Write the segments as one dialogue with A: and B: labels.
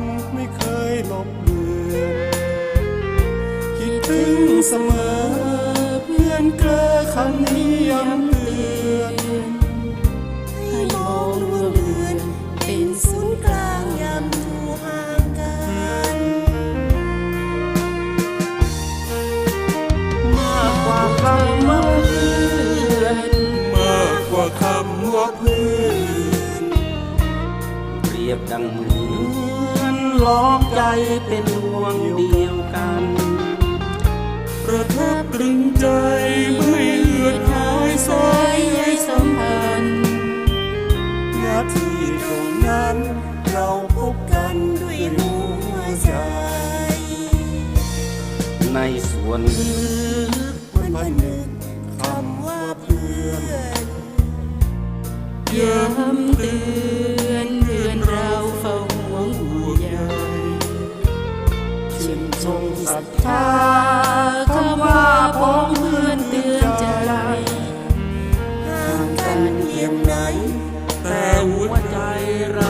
A: ันไม่
B: เคยลบเลือนคิดถึงเสมอเพื่อนเกลอคำนี้ย้ำเตือน
C: ให้มองดวงเดือนเป็นศูนย์กลางยามดูห่างกัน
A: มากกว่าคำว่าเพื่อน
B: มากกว่าคำว่าเพื่อน
A: เปรียบดังเหมือน ล้อมใจเป็นดวงเดียวกัน
B: ประทับตรึงใจไม่เลือนหายสายให้สัมพันธ์นาที่ตรงนั้นเราพบกันด้วยหัวใจ
A: ในส่วนลึก
C: มันนึกคำว่าเพื่อน
D: ย้ำเตือน รัทธาคำว่าพ้องเพื่อนเตือนใจ
C: ห่างกันเพียงไหน
A: แต่หัวใจเรา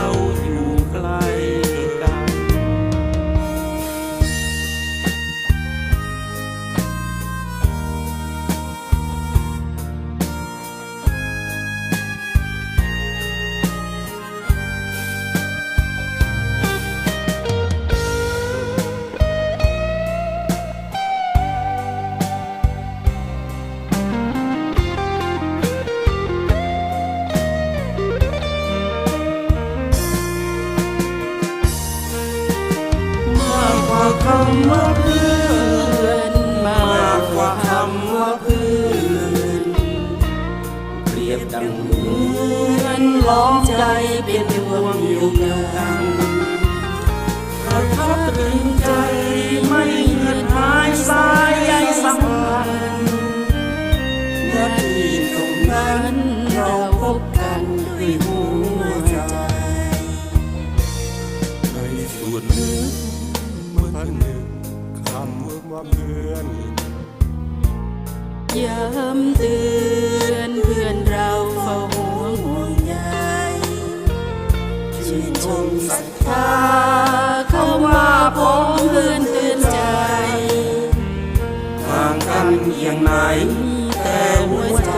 A: ำว่าเพื่อน
D: มา
A: กกว่าคำว่าเพื่อนเปรียบดังเหมือนล้อมใจเป็นดวงอยู่ ย้ำ
B: เตื
D: อนเพื่อนเราเฝ้าห่วงห่วงใย
C: ชื่นชมศรัทธา
D: เข้ามาพ้อมเพื่อนเตือนใจ
A: ห่างกันเพียงไหนแต่หัวใจ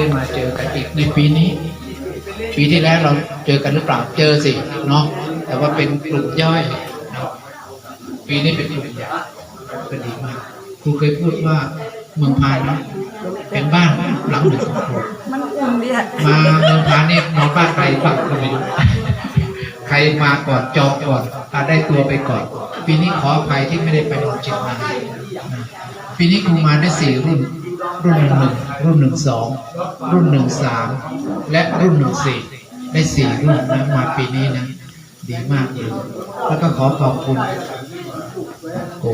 A: ได้
E: มาเจอกันอีกในปีนี้ ปีที่แล้วเราเจอกันหรือเปล่าเจอสิเนาะแต่ว่าเป็นกลุ่มย่อยเนาะปีนี้เป็นกลุ่มใหญ่ก็ดีมากครูเคยพูดว่าเมืองพานเนาะเป็นบ้านหลังหนึ่งของครูมาเมืองพานนี่นอนบ้านใครบ้างก็ไม่รู้ใครมาก่อนจองก่อนอาได้ตัวไปก่อน ปีนี้ขออภัยที่ไม่ได้ไปนอนเชียงใหม่นะปีนี้ครูมาได้สี่รุ่น รุ่นหนึ่งหนึ่งรุ่นหนึ่งสองรุ่นหนึ่งสามและรุ่นหนึ่งสี่ได้สี่รุ่นนะมาปีนี้นะดีมากเลยแล้วก็ขอขอบคุณโอ้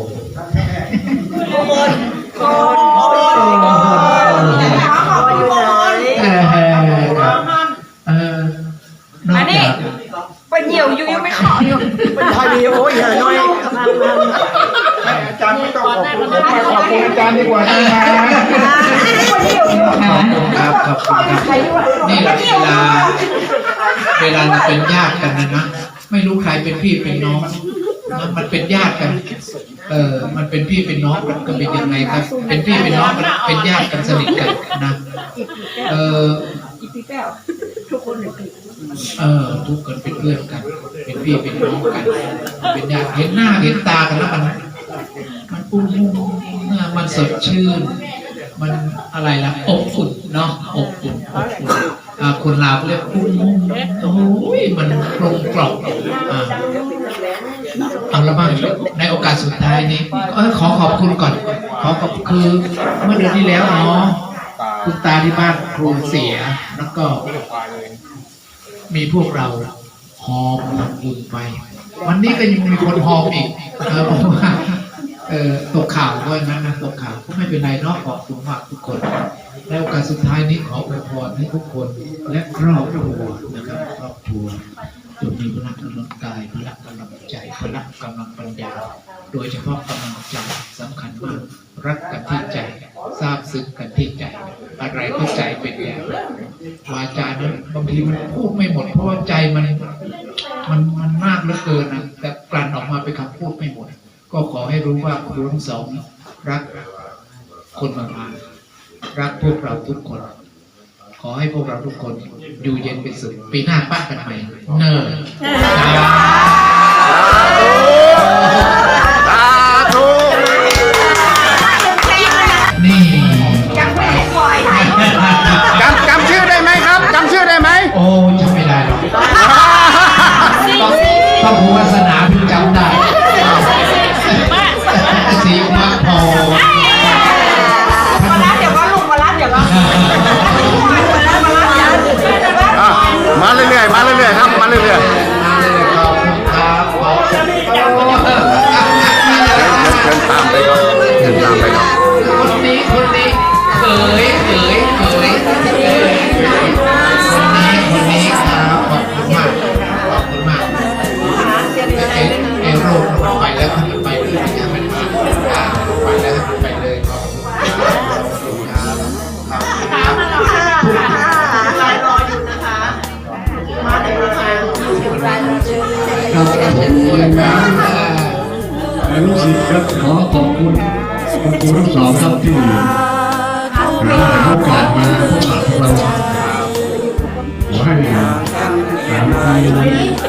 E: เออครับเออนอกจาก
F: ไปเหนียวอยู่ยังไม่ขออยู่
G: พอดีโอ้ยอย่าน้อยอาจารย์ไม่ต้องขอบคุณผมมาขอบคุณอาจารย์ดีกว่านะครับ
E: ครับ ขอบคุณครับนี่แหละเวลา เวลาเราเป็นญาติกันนะนะไม่รู้ใครเป็นพี่เป็นน้องนะมันเป็นญาติกัน เออมันเป็นพี่เป็นน้องมันเป็นยังไงครับ เป็นพี่เป็นน้องมันเป็นญาติกันสนิทกันนะ เออเออทุกคนเป็นเพื่อนกัน เป็นพี่เป็นน้องกัน เป็นญาติเห็นหน้าเห็นตากันแล้วมันมันปุ้มหน้ามันสดชื่น มันอะไรล่ะอบอุ่นเนาะอบอุ่นอบอุ่นคนลาวเรียกปุ้มโอ้ยมันกลมกล่อมอ่าเอาละบ้างในโอกาสสุดท้ายนี้เออขอขอบคุณก่อน ขอขอบคือเมื่อเดือนที่แล้วเนาะคุณตาที่บ้านครูเสียแล้วก็ มีพวกเราหอมบุญไป วันนี้ก็ยังมีคนหอมอีกเพราะว่า เออตกข่าวด้วยนั้นนะตกข่าวก็ไม่เป็นไรเนาะขอบคุณมากทุกคนในโอกาสสุดท้ายนี้ขออวยพรให้ทุกคนและครอบครัวนะครับครอบครัวจงมีพลังกำลังกายพลังกำลังใจพลังกำลังปัญญา โดยเฉพาะกำลังใจสำคัญมากรักกันที่ใจทราบซึ้งกันที่ใจ อะไรก็ใจเป็นอย่างวาจานั้นบางทีมันพูดไม่หมด เพราะว่าใจมันมันมันมากเหลือเกินนะแต่กลั่นออกมาเป็นคำพูดไม่หมด ก็ขอให้รู้ว่า ครูทั้งสองรักคนมากๆรักพวกเราทุกคน ขอให้พวกเราทุกคนอยู่เย็นเป็นสุขปีหน้าป้ากันใหม่ เนอ
F: เรา
E: จะเห็นเลยนะ
B: รู้สึกครับขอขอบคุณคุณครูทั้งสองครับที่เราได้โอกาสมาพบปะพวกเราขอให้หาใคร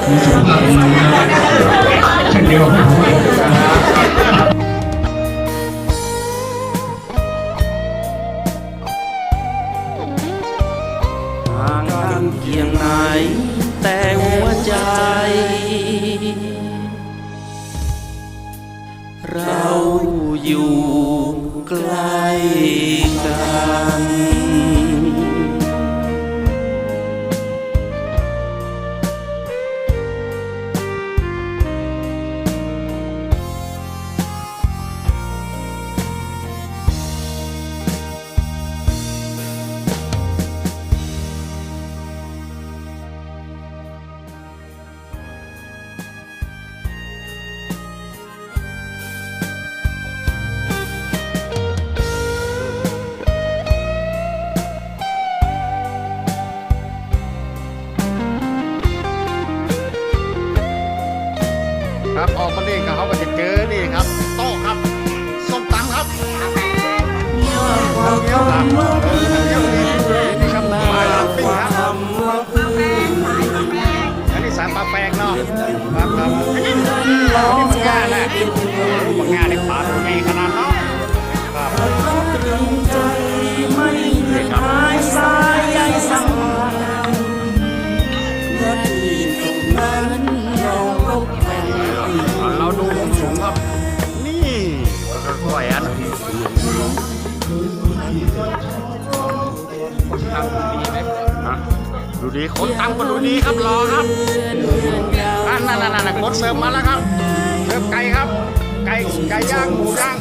B: มีสุขภาพดีนะเช่นเดียวกับ
G: ครับออกมานี่ก็เขาก็จะเจอนี่ครับโต๊ะครับส้มตำครับเราเงี้ยวครับเงี้ยวนี่นี่ครับมาลาปิ้งครับอันนี้สายปลาแปลงเนาะครับครับอันนี้มันง่ายนะมันง่ายในปลาตัวใหญ่ขนาดเนาะครับ ดีคนตั้งคนดูดีครับรอครับอะนั่นนั่นนั่นกดเสริมมาแล้วครับเสริมไก่ครับ ไก่ไก่ย่างหมูย่าง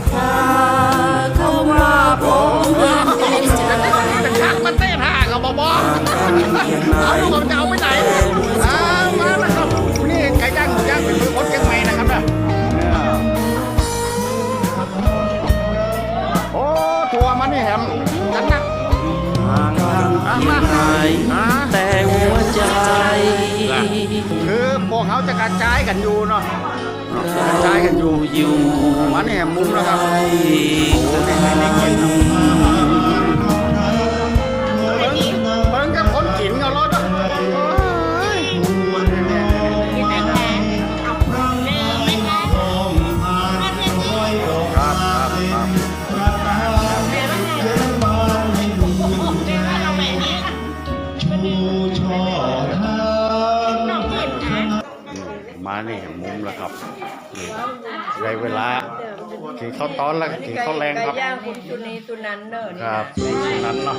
A: กเขา
G: จะกระจายกันอยู่เนาะใช้กันอยู่
A: อยู่
G: มาเนี่ยมุมนะครับ ได้เวลากินข้าวตอนแล้วก็กินข้าวแรงครับ
F: ไก่ย่างคุณตุนีตุนันเนอร์
G: ครับนั้นเนาะ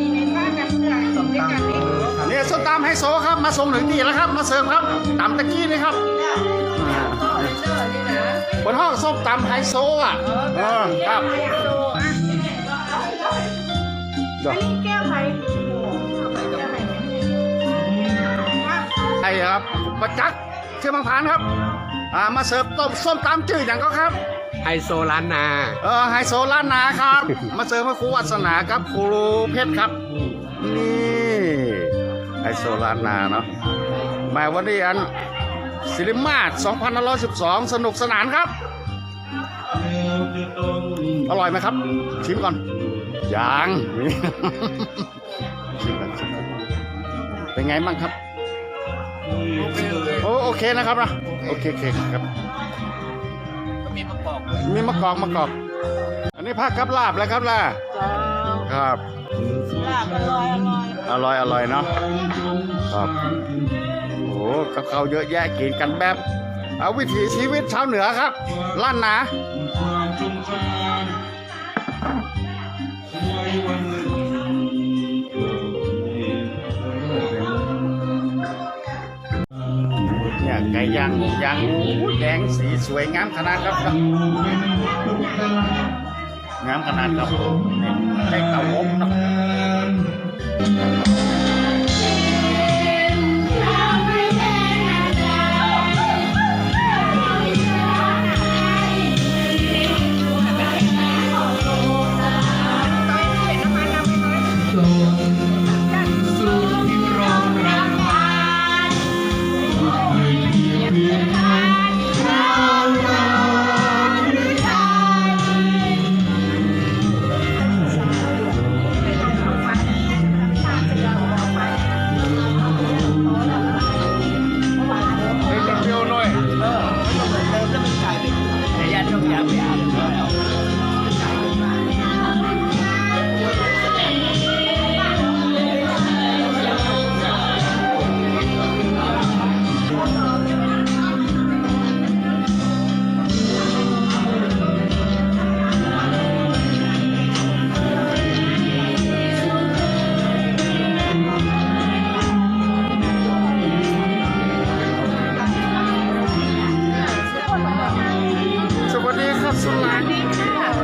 F: นี่ในบ้านกันเพื่อนสมด้วยกันนี่
G: เนี่ยส้มตำไฮโซครับ มาส่งถึงที่แล้วครับ มาเสิร์ฟครับตำตะกี้นี่ครับอ่า
F: เนอร์นี่นะ
G: บนห้องส้มตำไฮโซอะเออครับ
F: โซอะ
G: เดี๋ยว
F: แก้วไหมแก้วไหม
G: ไอ้ครับประจักษ์เชื่อมังพานครับ อ่ามาเสิร์ฟต้มส้มตำจืดอย่างก็ครับ
B: ไฮโซล้านนา
G: เออไฮโซล้านนาครับ มาเสิร์ฟให้ครูวัสนาครับครูเพชรครับ นี่ไฮโซล้านนาเนาะมาวันนี้อันศิริมาศ2512 สนุกสนานครับ อร่อยไหมครับ ชิมก่อนยังชิมก่อนชิมก่อนเป็นไงบ้างครับ โอ้โอเคนะครับนะโอเคโอเคครับ มีมะกอกมีมะกอกมะกอก อันนี้ผักกับลาบแล้วครับล่ะครับ
F: ลาบอร่อยอร่อย
G: อร่อยอร่อยเนาะครับโอ้กับเขาวเยอะแยะกินกันแบบเอาวิถีชีวิตชาวเหนือครับล้านนา ก่ย่างย่างแดงสีสวยงามขนาดครับครับงามขนาดครับนี่ไก่เต่าอบเนาะ วัสดีครั